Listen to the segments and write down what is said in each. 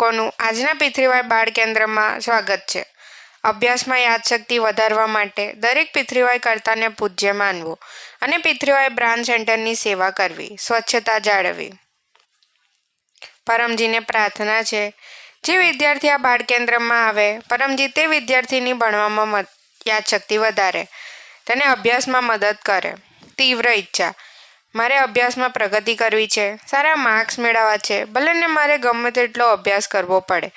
બાળકોનું આજના પિતૃવાય બાળ કેન્દ્રમાં સ્વાગત છે. અભ્યાસમાં યાદશક્તિ વધારવા માટે દરેક પિતૃવાય કરતાને પૂજ્ય માનવું અને પિતૃવાય બ્રાન્ચ સેન્ટરની સેવા કરવી, સ્વચ્છતા જાળવવી. પરમજીને પ્રાર્થના છે, જે વિદ્યાર્થી આ બાળ કેન્દ્રમાં આવે, પરમજી તે વિદ્યાર્થીની ભણવામાં યાદશક્તિ વધારે, તેને અભ્યાસમાં મદદ કરે. તીવ્ર ઈચ્છા. મારે અભ્યાસમાં પ્રગતિ કરવી છે, સારા માર્ક્સ મેળવવા છે, ભલે ને મારે ગમે તેટલો અભ્યાસ કરવો પડે,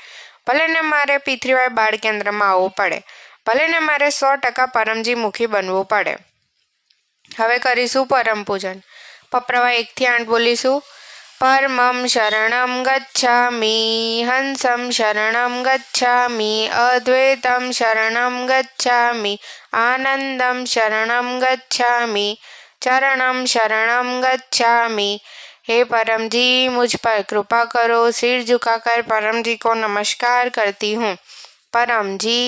ભલે ને મારે પિતૃવાય બાળ કેન્દ્રમાં આવવું પડે, ભલે ને મારે સો ટકા પરમજી મુખી બનવું પડે. હવે કરીશું પરમ પૂજન. પપ્રવા એકથી આઠ બોલીશું. પરમમ શરણમ ગચ્છામી, હંસમ શરણમ ગચ્છામી, અદ્વૈતમ શરણમ ગચ્છામી, આનંદમ શરણમ ગચ્છામિ ચરણમ શરણમ ગચ્છામી હે परम जी मुझ पर कृपा करो, सिर झुकाकर परम जी को नमस्कार करती हूँ। परम जी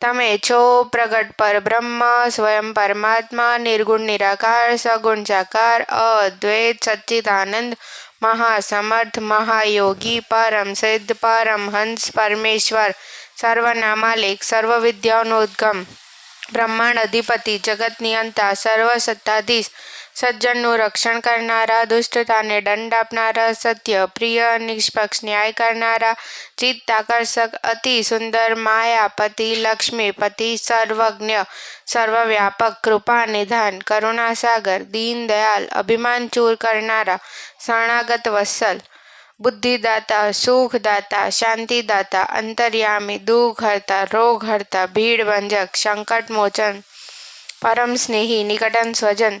તમે છો પ્રગટ પર બ્રહ્મ સ્વયં પરમાત્મા નિર્ગુણ નિરાકાર સગુણ સાકાર અદ્વૈત સચ્ચિદાનંદ મહાસમર્થ મહાયોગી પરમ સિદ્ધ પરમ હંસ પરમેશ્વર સર્વનામાલેખ સર્વ વિદ્યાનો ઉદ્ગમ બ્રહ્માંડ અધિપતિ, જગત નિયંતા, સર્વ સત્તાધીશ, સજ્જનનું રક્ષણ કરનારા, દુષ્ટતાને દંડ આપનારા, સત્ય, પ્રિય, નિષ્પક્ષ, ન્યાય કરનારા, ચિત્ત આકર્ષક, અતિ સુંદર માયાપતિ લક્ષ્મીપતિ સર્વજ્ઞ, સર્વવ્યાપક, કૃપા, નિધાન, કરુણાસાગર દીનદયાલ અભિમાન ચૂર કરનારા, શરણાગત, વત્સલ બુદ્ધિદાતા, સુખદાતા, શાંતિદાતા, અંતર્યામી દુઃખ હરતા રોગ હરતા ભીડ ભંજક સંકટ મોચન પરમ સ્નેહી નિકટન સ્વજન,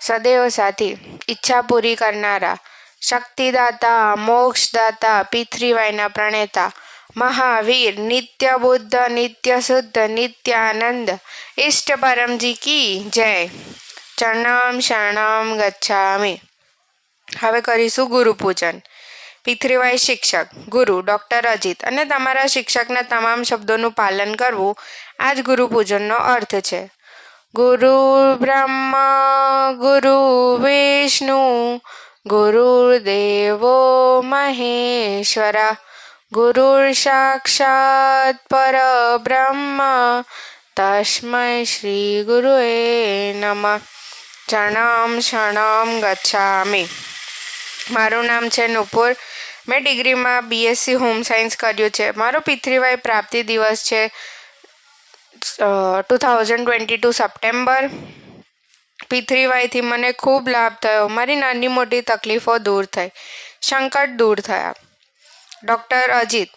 સદૈવ સાથી, ઈચ્છા પૂરી કરનારા, શક્તિદાતા, મોક્ષદાતા, પિતૃવાયના પ્રણેતા, મહાવીર, નિત્ય બુદ્ધ, નિત્ય શુદ્ધ, નિત્યાનંદ, ઈષ્ટ પરમજી કી જય. ચરણમ શરણમ ગચ્છામી. હવે કરીશું ગુરુ પૂજન પિતૃવાય શિક્ષક, ગુરુ, ડૉક્ટર અજીત અને તમારા શિક્ષકના તમામ શબ્દોનું પાલન કરવું આ જ ગુરુ પૂજનનો અર્થ છે. ગુરુ બ્રહ્મ, ગુરુ વિષ્ણુ ગુરુદેવો મહેશ્વરા, ગુરુ સાક્ષાત પરબ્રહ્મ તસ્મય શ્રી ગુરુએ નમઃ. જણમ શણમ ગચ્છામી. મારું નામ છે નુપુર. મેં ડિગ્રીમાં બીએસસી હોમ સાયન્સ કર્યું છે. મારો પિતૃવાય પ્રાપ્તિ દિવસ છે two thousand twenty two September પિતૃવાયથી મને ખૂબ લાભ થયો. મારી નાની મોટી તકલીફો દૂર થઈ. સંકટ દૂર થયા. ડૉક્ટર અજીત,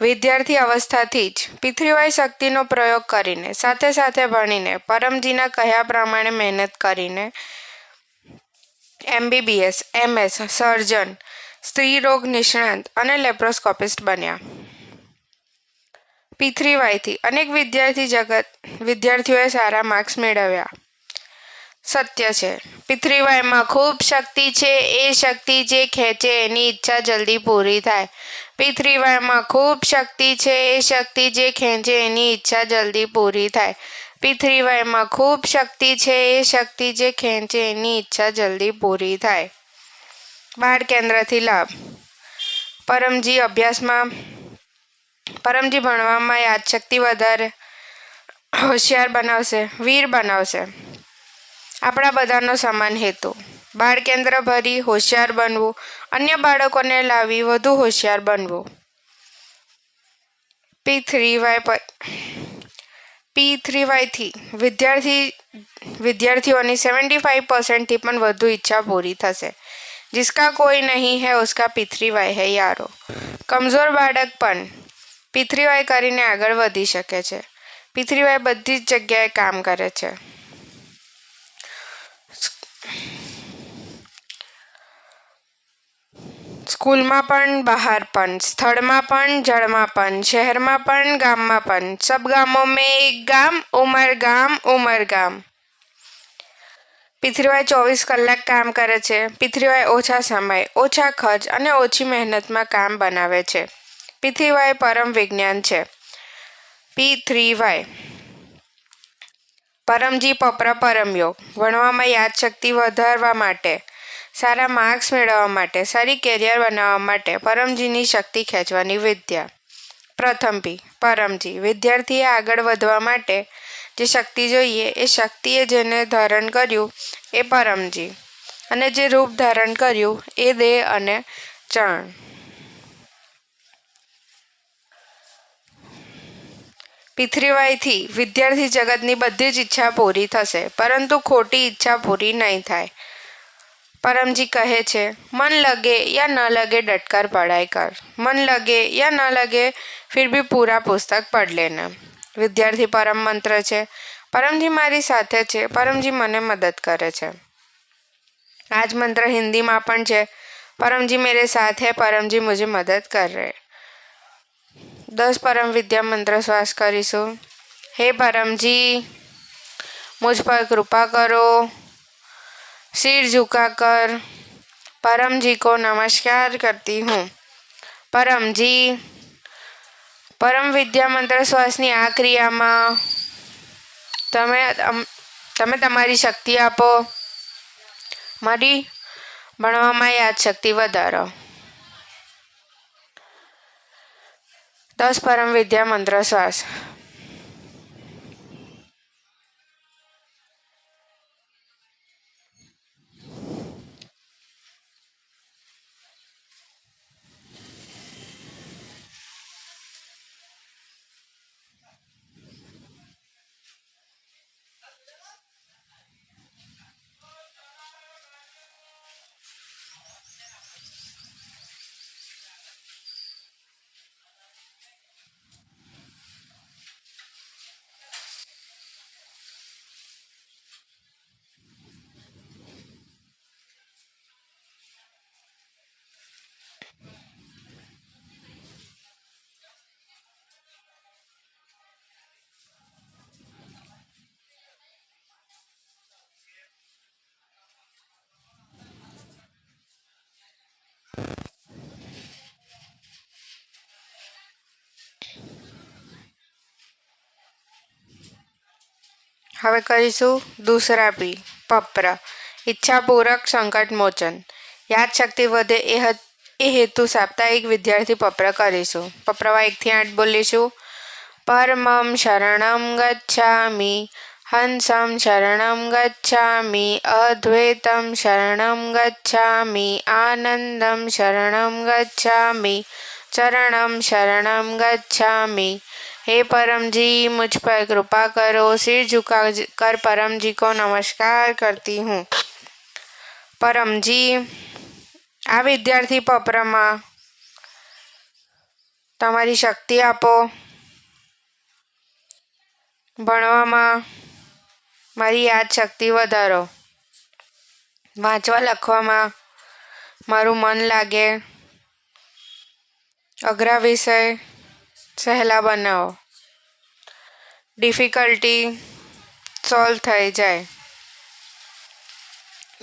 વિદ્યાર્થી અવસ્થાથી જ પિતૃવાય શક્તિનો પ્રયોગ કરીને, સાથે સાથે ભણીને, પરમજીના કહ્યા પ્રમાણે મહેનત કરીને, એમબીબીએસ, એમએસ, સર્જન સ્ત્રી રોગ નિષ્ણાંત અને લેપ્રોસ્કોપિસ્ટ બન્યા. પિતૃવાયથી અનેક વિદ્યાર્થી જગત વિદ્યાર્થીઓએ સારા માર્ક્સ મેળવ્યા. સત્ય છે. પિતૃવાયમાં ખૂબ શક્તિ છે. એ શક્તિ જે ખેંચે એની ઈચ્છા જલ્દી પૂરી થાય. પિતૃવાયમાં ખૂબ શક્તિ છે. એ શક્તિ જે ખેંચે એની ઈચ્છા જલ્દી પૂરી થાય. પિતૃવાયમાં ખૂબ શક્તિ છે. એ શક્તિ જે ખેંચે એની ઈચ્છા જલ્દી પૂરી થાય. બાળ કેન્દ્રથી લાભ. પરમજી અભ્યાસમાં, પરમજી ભણવામાં યાદશક્તિ વધારે હોશિયાર બનાવશે, વીર બનાવશે. આપણા બધાનો સમાન હેતુ. બાળ કેન્દ્ર ભરી હોશિયાર બનવું, અન્ય બાળકોને લાવી વધુ હોશિયાર બનવું. P three Y P three વાયથી વિદ્યાર્થી, વિદ્યાર્થીઓની સેવન્ટી ફાઇવ પર્સન્ટથી પણ વધુ ઈચ્છા પૂરી થશે. जिसका कोई नहीं है उसका પિતૃવાય है યારો કમજોર બાળક પણ પિતૃવાય કરીને આગળ વધી શકે છે પિતૃવાય બધી જ જગ્યાએ કામ કરે છે સ્કૂલમાં પણ બહાર પણ સ્થળમાં પણ જળમાં પણ શહેરમાં પણ ગામમાં પણ સબ ગામો મેં એક ગામ ઉમર ગામ ઉમર ગામ પિતૃવાય ચોવીસ કલાક કામ કરે છે. પિથરીવાય ઓછા સમય, ઓછા ખર્ચ અને ઓછી મહેનતમાં કામ બનાવે છે. પિથરીવાય પરમ વિજ્ઞાન છે. પી થ્રી વાય પરમજી પપરા પરમયોગ ભણવામાં યાદશક્તિ વધારવા માટે, સારા માર્ક્સ મેળવવા માટે, સારી કેરિયર બનાવવા માટે પરમજીની શક્તિ ખેંચવાની વિદ્યા. પ્રથમ પી, પરમજી, વિદ્યાર્થીએ આગળ વધવા માટે જે શક્તિ જોઈએ એ શક્તિએ જેને ધારણ કર્યું એ પરમજી. અને જે રૂપ ધારણ કર્યું એ દેહ અને ચણ પૃથ્વીવાયથી વિદ્યાર્થી જગતની બધી જ ઈચ્છા પૂરી થશે, પરંતુ ખોટી ઈચ્છા પૂરી નહીં થાય. પરમજી કહે છે, મન લગે યા ન લગે ડટકર પઢાઈ કર. મન લગે યા ન લગે ફિર ભી પૂરા પુસ્તક પડ લેના. विद्यार्थी परम मंत्र है પરમજી મારી સાથે है પરમજી મને મદદ કરે છે. આ જ મંત્ર હિન્દીમાં પણ परम जी मेरे साथ है परम जी मुझे मदद कर रहे दस परम विद्या मंत्र श्वास करीशू हे परम जी मुझ पर कृपा करो सिर झुका कर परम जी को नमस्कार करती हूँ परम जी પરમ વિદ્યા મંત્ર શ્વાસની આ ક્રિયામાં તમે તમે તમારી શક્તિ આપો. મારી ભણવામાં યાદ શક્તિ વધારો. દસ પરમ વિદ્યા મંત્ર શ્વાસ. હવે કરીશું દૂસરા પી પપ્ર ઈચ્છાપૂર્વક સંકટ મોચન યાદશક્તિ વધે એ હત એ હેતુ સાપ્તાહિક વિદ્યાર્થી પપ્ર કરીશું પપ્રવા એકથી આઠ બોલીશું પરમમ શરણમ ગચ્છામિ હંસમ શરણમ ગચ્છામિ અદ્વૈતમ શરણમ ગચ્છામિ આનંદમ શરણમ ગચ્છામિ ચરણમ શરણમ ગચ્છામિ हे परम जी मुझ पर कृपा करो सिर झुका कर परम जी को नमस्कार करती हूँ પરમ જી આ વિદ્યાર્થી પપરામાં તમારી શક્તિ આપો ભણવામાં મારી યાદ શક્તિ વધારો વાંચવા લખવામાં મારું મન લાગે અઘરા વિષય સહેલા બનાવો. ડિફિકલ્ટી સોલ્વ થઈ જાય.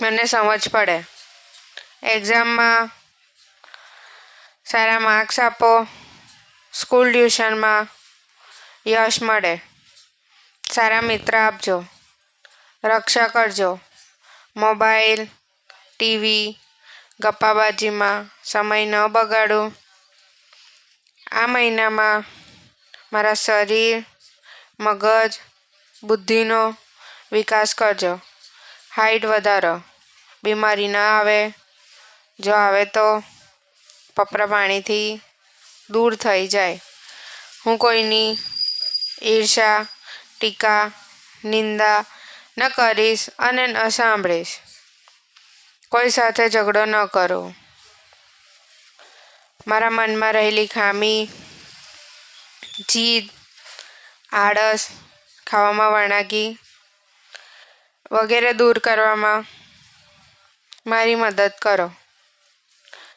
મને સમજ પડે. એક્ઝામમાં સારા માર્ક્સ આપો. સ્કૂલ ટ્યુશનમાં યશ મળે. સારા મિત્ર આપજો. રક્ષા કરજો. મોબાઈલ ટીવી ગપ્પાબાજીમાં સમય ન બગાડો. આ મહિનામાં મારા શરીર, મગજ, બુદ્ધિનો વિકાસ કરજો. હાઈટ વધારો. બીમારી ન આવે. જો આવે તો પપરા પાણીથી દૂર થઈ જાય. હું કોઈની ઈર્ષા, ટીકા, નિંદા ન કરીશ અને ન સાંભળીશ. કોઈ સાથે ઝઘડો ન કરું. મારા મનમાં રહેલી ખામી, જીદ, આળસ, ખાવામાં વણાકી વગેરે દૂર કરવામાં મારી મદદ કરો.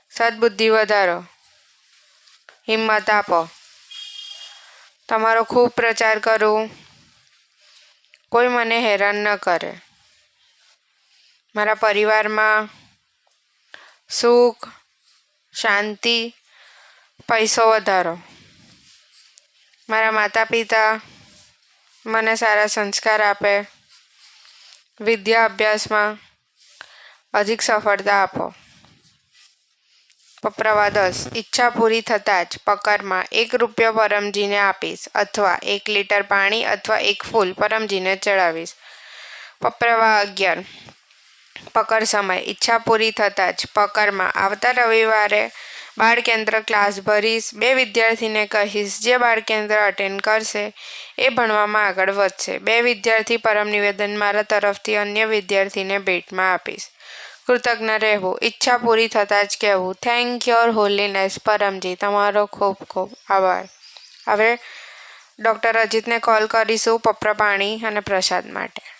સદબુદ્ધિ વધારો. હિંમત આપો. તમારો ખૂબ પ્રચાર કરું. કોઈ મને હેરાન ન કરે. મારા પરિવારમાં સુખ શાંતિ, પૈસો વધારો. મારા માતા પિતા મને સારા સંસ્કાર આપે, વિદ્યા અભ્યાસમાં અધિક સફળતા આપો. પપ્રવા દસ ઈચ્છા પૂરી થતાં જ પકરમાં એક રૂપિયો પરમજીને આપીશ અથવા એક લીટર પાણી અથવા એક ફૂલ પરમજીને ચડાવીશ. પપ્રવા અગિયાર. પકર સમય. ઈચ્છા પૂરી થતાં જ પકરમાં આવતા રવિવારે બાળ કેન્દ્ર ક્લાસ ભરીશ. બે વિદ્યાર્થીને કહીશ, જે બાળ કેન્દ્ર અટેન્ડ કરશે એ ભણવામાં આગળ વધશે. બે વિદ્યાર્થી પરમ નિવેદન મારા તરફથી અન્ય વિદ્યાર્થીને ભેટમાં આપીશ. કૃતજ્ઞ રહેવું. ઈચ્છા પૂરી થતાં જ કહેવું. થેન્ક યોર હોલીનેસ પરમજી. તમારો ખૂબ ખૂબ આભાર. હવે ડૉક્ટર અજીતને કોલ કરીશું પપ્ર પાણી અને પ્રસાદ માટે.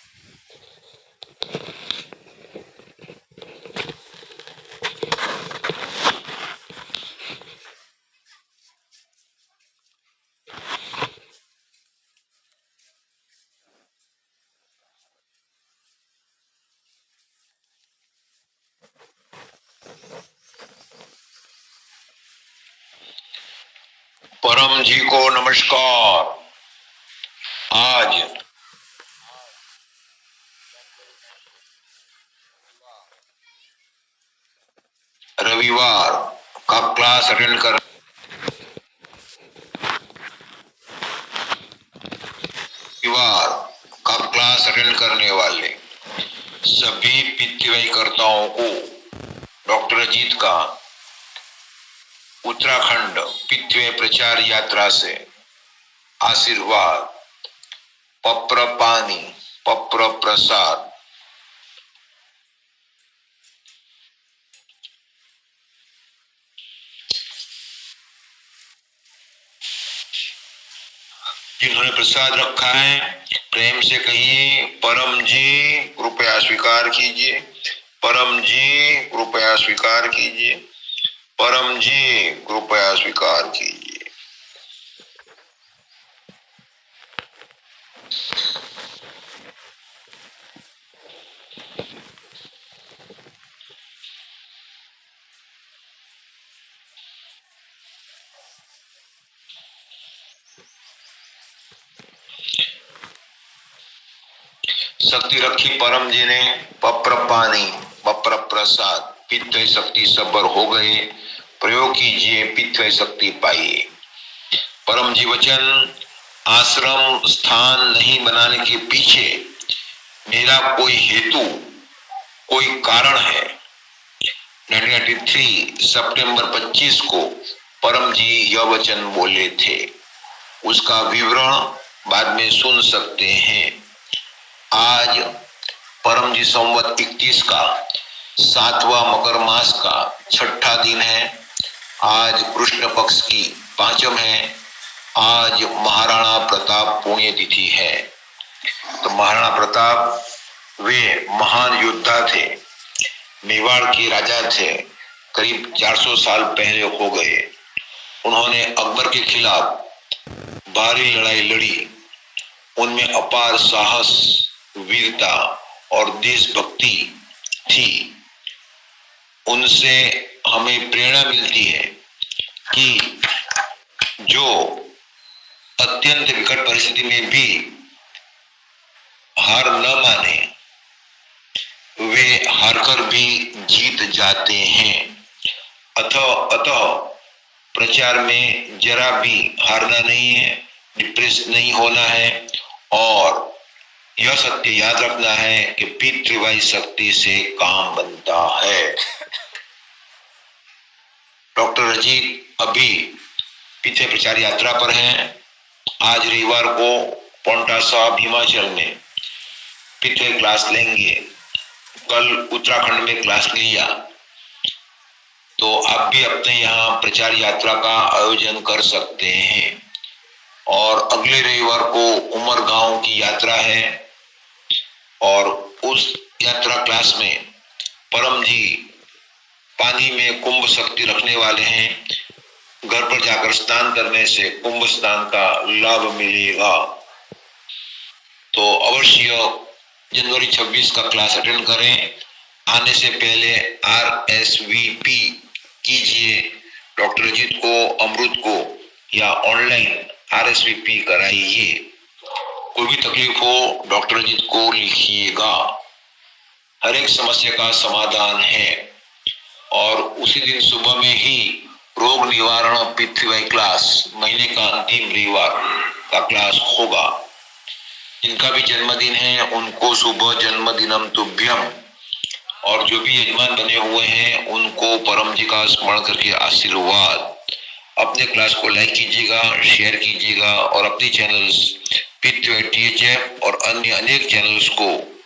परम जी को नमस्कार। आज रविवार का क्लास अटेंड कर रविवार का क्लास अटेंड करने वाले सभी पितृव्ययकर्ताओं को डॉक्टर अजीत का उत्तराखंड पितृ प्रचार यात्रा से आशीर्वाद पप्र पानी पप्र प्रसाद जिन्होंने प्रसाद रखा है, प्रेम से कहिए, परम जी, कृपया स्वीकार कीजिए। परम जी, कृपया स्वीकार कीजिए। परम जी, कृपया स्वीकार कीजिए। शक्ति रखी परम जी ने पप्र पानी पप्र प्रसाद पित्त शक्ति सबर हो गए। प्रयोग कीजिए पित्त शक्ति पाइए। परम जी वचन आश्रम, स्थान नहीं बनाने के पीछे मेरा कोई हेतु, कोई कारण है? 1993 सितंबर 25 को परम जी यह वचन बोले थे। उसका विवरण बाद में सुन सकते हैं। आज परम जी संवत 21 का, सातवां मकर मास का छठा दिन है। आज कृष्ण पक्ष की पांचम है। आज महाराणा प्रताप पुण्यतिथि है। तो महाराणा प्रताप, वे महान योद्धा थे। मेवाड़ के राजा थे। करीब 400 साल पहले हो गए। उन्होंने अकबर के खिलाफ भारी लड़ाई लड़ी। उनमें अपार साहस, वीरता और देशभक्ति थी। उनसे हमें प्रेरणा मिलती है कि जो अत्यंत विकट परिस्थिति में भी हार न माने, वे हारकर भी जीत जाते हैं। अतः अतः प्रचार में जरा भी हारना नहीं है, डिप्रेस नहीं होना है और यह सत्य याद रखना है कि पितृवाई शक्ति से काम बनता है। डॉक्टर अजीत अभी पितृ प्रचार यात्रा पर हैं। आज रविवार को पोंटा साहब हिमाचल में पितृ क्लास लेंगे। कल उत्तराखंड में क्लास लिया। तो आप भी अपने यहाँ प्रचार यात्रा का आयोजन कर सकते हैं। और अगले रविवार को उमर गाँव की यात्रा है। और उस यात्रा क्लास में परम जी पानी में कुंभ शक्ति रखने वाले हैं। घर पर जाकर स्नान करने से कुंभ स्नान का लाभ मिलेगा। तो अवश्य जनवरी 26 का क्लास अटेंड करें। आने से पहले आर एस वी पी कीजिए। डॉक्टर अजीत को, अमृत को या online R S V P कराइए। कोई भी तकलीफ़ हो, डॉक्टर अजीत को लिखिएगा। हर एक समस्या का समाधान है। और उसी दिन सुबह में ही रोग निवारण पृथ्वी क्लास महीने का अंतिम रविवार का क्लास होगा। जिनका भी जन्मदिन है, उनको सुबह जन्मदिनम तुभ्यम। और जो भी यजमान बने हुए हैं, उनको परम जी का स्मरण करके आशीर्वाद। अपने क्लास को लाइक कीजिएगा, शेयर कीजिएगा और अपने चैनल्स पृथ्वी और अन्य अनेक चैनल्स को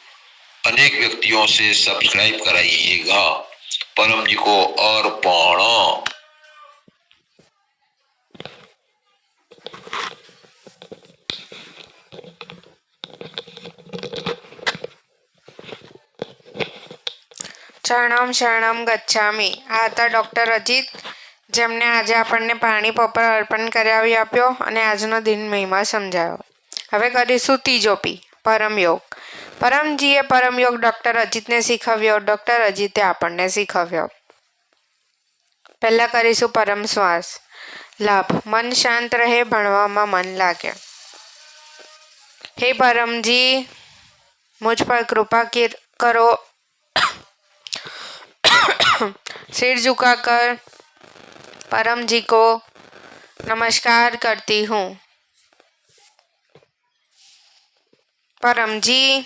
अनेक व्यक्तियों से सब्सक्राइब कराइएगा। परम जी को अर्पण શરણમ શરણમ ગચ્છામી આ હતા ડૉક્ટર અજીત જેમને આજે આપણને પાણી પપર અર્પણ કરાવી આપ્યો અને આજનો દિન મહિમા સમજાવ્યો હવે કરીશું ત્રીજો પી પરમયોગ परम परमजीए परम योग डॉक्टर अजित ने शीखव्य डॉक्टर अजीते आपने शीखव्य पहला करीशू परम श्वास लाभ मन शांत रहे भणवा मन लागे हे परम जी मुझ पर कृपा करो सिर झुकाकर परम जी को नमस्कार करती हूँ परम जी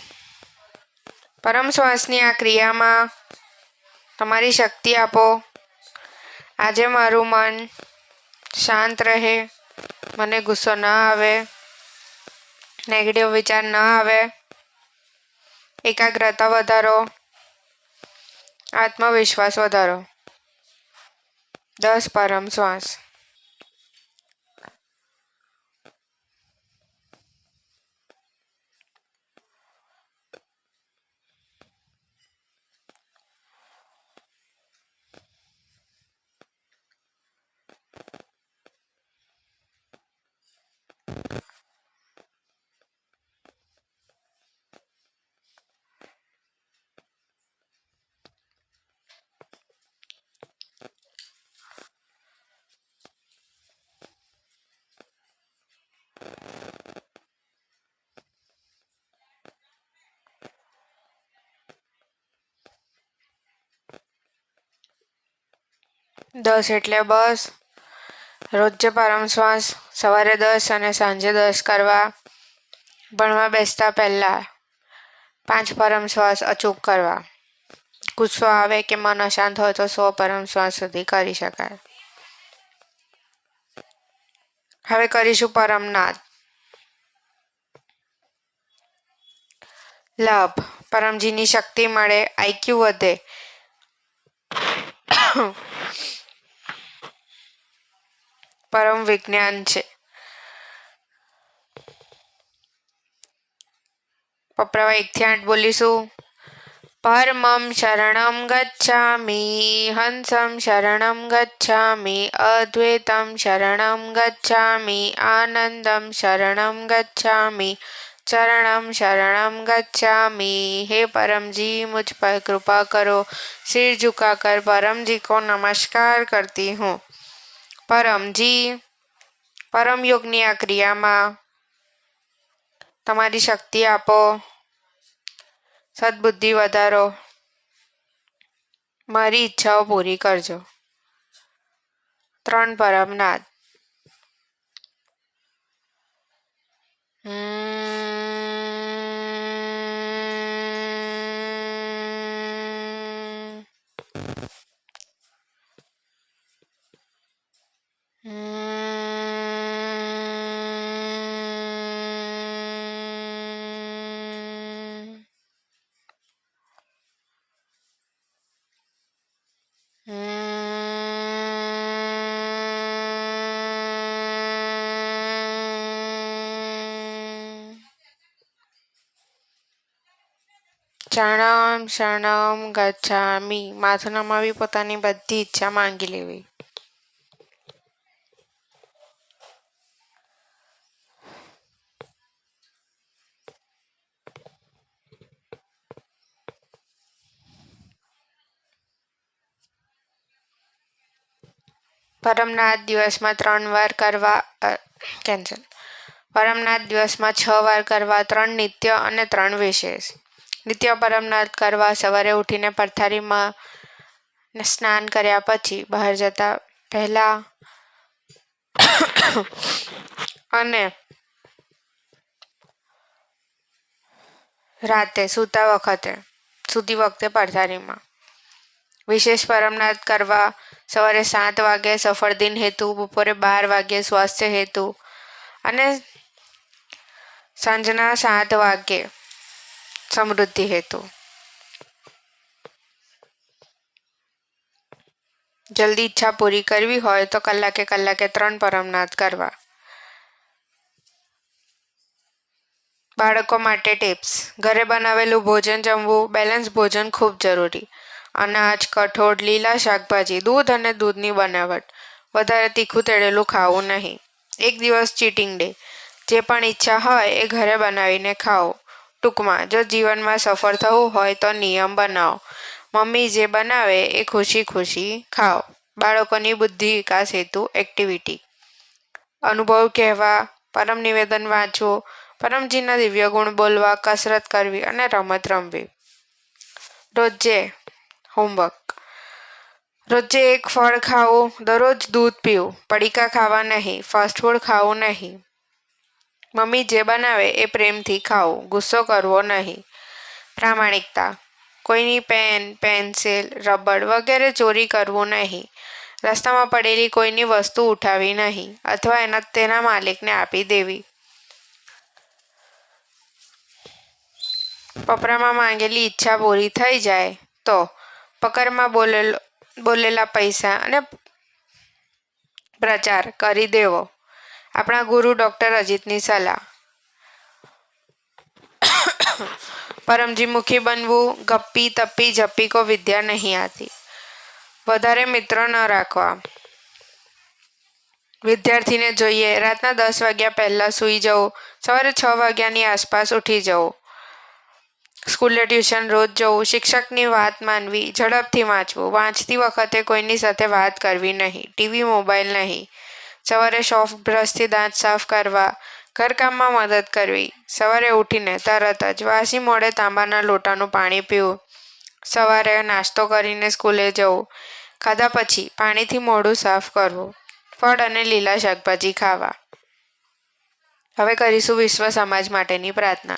પરમ શ્વાસની આ ક્રિયામાં તમારી શક્તિ આપો. આજે મારું મન શાંત રહે. મને ગુસ્સો ન આવે. નેગેટિવ વિચાર ન આવે. એકાગ્રતા વધારો. આત્મવિશ્વાસ વધારો. દસ પરમ શ્વાસ. દસ એટલે બસ. રોજે પરમ શ્વાસ, સવારે દસ અને સાંજે દસ કરવા. ભણવા બેસતા પહેલાં પાંચ પરમ શ્વાસ અચૂક કરવા. ગુસ્સો આવે કે મન અશાંત હોય તો સો પરમ શ્વાસ સુધી કરી શકાય. હવે કરીશું પરમનાથ. લાભ. પરમજીની શક્તિ મળે આઈક્યુ વધે. પરમ વિજ્ઞાન છે. પપરાવા એકથી આઠ બોલીશું. પરમમ શરણમ ગચ્છામી, હંસમ શરણમ ગચ્છામી, અદ્વૈતમ શરણમ ગચ્છામી, આનંદમ શરણમ ગચ્છામી, ચરણમ શરણમ ગચ્છામી. હે પરમજી મુજ પર કૃપા કરો. સિર ઝુકા કર પરમજી કો નમસ્કાર કરતી હું. પરમજી પરમ યોગની આ ક્રિયામાં તમારી શક્તિ આપો, સદબુદ્ધિ વધારો. મારી ઈચ્છાઓ પૂરી કરજો. ત્રણ પરમનાથ. હમ. શરણમ શરણમ ગચ્છામી. માથું નમાવી પોતાની બધી ઈચ્છા માંગી લેવી. પરમનાથ દિવસમાં ત્રણ વાર કરવા કેન્સલ પરમનાથ દિવસમાં છ વાર કરવા ત્રણ નિત્ય અને ત્રણ વિશેષ. નિત્ય પરમનાથ કરવા સવારે ઉઠીને પથારીમાં સ્નાન કર્યા પછી બહાર જતા પહેલા અને રાતે સૂતા વખતે, સૂતી વખતે પડથારીમાં વિશેષ પરમનાથ કરવા સવારે સાત વાગે સફળ દિન હેતુ, બપોરે બાર વાગે સ્વાસ્થ્ય હેતુ અને સાંજના સાત વાગે સમૃદ્ધિ હેતુ. જલ્દી ઈચ્છા પૂરી કરવી હોય તો કલાકે કલાકે ત્રણ પરમનાથ કરવા. બાળકો માટે ટિપ્સ. ઘરે બનાવેલું ભોજન જમવું, બેલેન્સ ભોજન ખૂબ જરૂરી. અનાજ, કઠોળ, લીલા શાકભાજી, દૂધ અને દૂધની બનાવટ. વધારે તીખું તેડેલું ખાવું નહીં. એક દિવસ ચીટિંગ ડે. જે પણ ઈચ્છા હોય એ ઘરે બનાવીને ખાઓ. ટૂંકમાં, જો જીવનમાં સફળ થવું હોય તો નિયમ બનાવો. મમ્મી જે બનાવે એ ખુશી ખુશી ખાઓ. બાળકોની બુદ્ધિ વિકાસ હેતુ એક્ટિવિટી અનુભવ કહેવા, પરમ નિવેદન વાંચવું, પરમજીના દિવ્ય ગુણ બોલવા, કસરત કરવી અને રમત રમવી. રોજે હોમવર્ક રોજે એક ફળ ખાવું, દરરોજ દૂધ પીવું, પડીકા ખાવા નહીં ફાસ્ટ ફૂડ ખાવું નહીં. મમ્મી જે બનાવે એ પ્રેમથી ખાવું ગુસ્સો કરવો નહીં. પ્રામાણિકતા. કોઈની પેન, પેન્સિલ રબડ વગેરે ચોરી કરવું નહીં. રસ્તામાં પડેલી કોઈની વસ્તુ ઉઠાવી નહીં, અથવા એના, તેના માલિકને આપી દેવી. પપરામાં માંગેલી ઈચ્છા પૂરી થઈ જાય તો પકરમાં બોલેલો, બોલેલા પૈસા અને પ્રચાર કરી દેવો. આપણા ગુરુ ડૉક્ટર અજીતની સલાહ. પરમજી મુખી બનવું, ગપ્પી તપ્પી જપ્પી કો વિદ્યા નહીં આતી. વધારે મિત્રો ન રાખવા. વિદ્યાર્થીને જોઈએ, રાતના દસ વાગ્યા પહેલાં સૂઈ જવું, સવારે છ વાગ્યાની આસપાસ ઉઠી જવું. સ્કૂલે ટ્યુશન રોજ જવું, શિક્ષકની વાત માનવી, ઝડપથી વાંચવું, વાંચતી વખતે કોઈની સાથે વાત કરવી નહીં, ટીવી, મોબાઈલ નહીં. સવારે સોફ્ટ બ્રશથી દાંત સાફ કરવા, ઘરકામમાં મદદ કરવી. સવારે ઉઠીને તરત જ વાસી મોડે તાંબાના લોટાનું પાણી પીવું. સવારે નાસ્તો કરીને સ્કૂલે જવું. ખાધા પછી પાણીથી મોઢું સાફ કરવું. ફળ અને લીલા શાકભાજી ખાવા. હવે કરીશું વિશ્વ સમાજ માટેની પ્રાર્થના.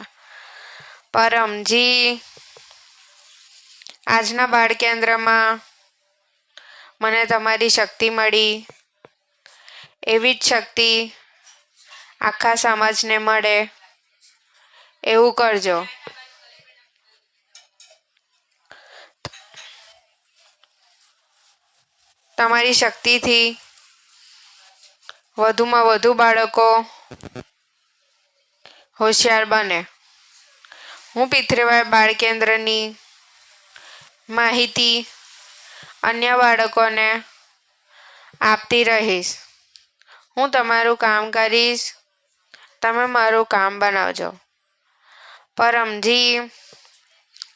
પરમજી આજના બાળ કેન્દ્રમાં મને તમારી શક્તિ મળી. એવી જ શક્તિ આખા સમાજને મળે. એવું કરજો. તમારી શક્તિથી વધુમાં વધુ બાળકો હોશિયાર બને. હું પિથરેવાડ બાળ કેન્દ્રની માહિતી અન્ય બાળકોને આપતી રહીશ. હું તમારું કામ કરીશ. તમે મારું કામ બનાવજો. પરમજી,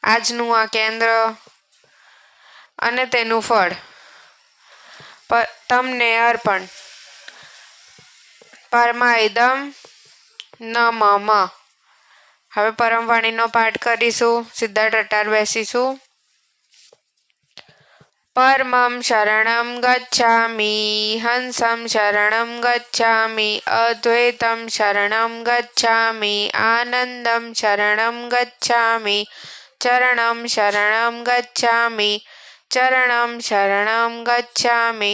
આજનું આ કેન્દ્ર અને તેનું ફળ. તમને અર્પણ. પરમાયદમ ન મમ હવે પરમવાણીનો પાઠ કરીશું. સીધા ટટાર બેસીશું. પરમં શરણમ ગચ્છામિ હંસમ શરણમ ગચ્છામિ અદ્વૈતમ શરણમ ગચ્છામિ આનંદમ શરણમ ગચ્છામિ ચરણમ શરણમ ગચ્છામિ ચરણમ શરણમ ગચ્છામિ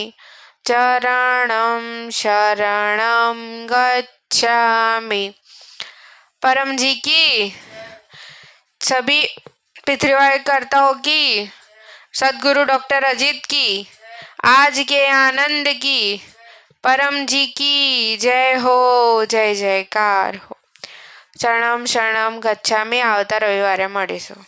ચરણમ શરણમ गच्छामि परम जी की सभी पितृवाय करताओं की सदगुरु डॉक्टर अजीत की आज के आनंद की परम जी की जय हो जय जयकार हो શરણમ શરણમ ગચ્છામી આવતા રવિવારે મળીશું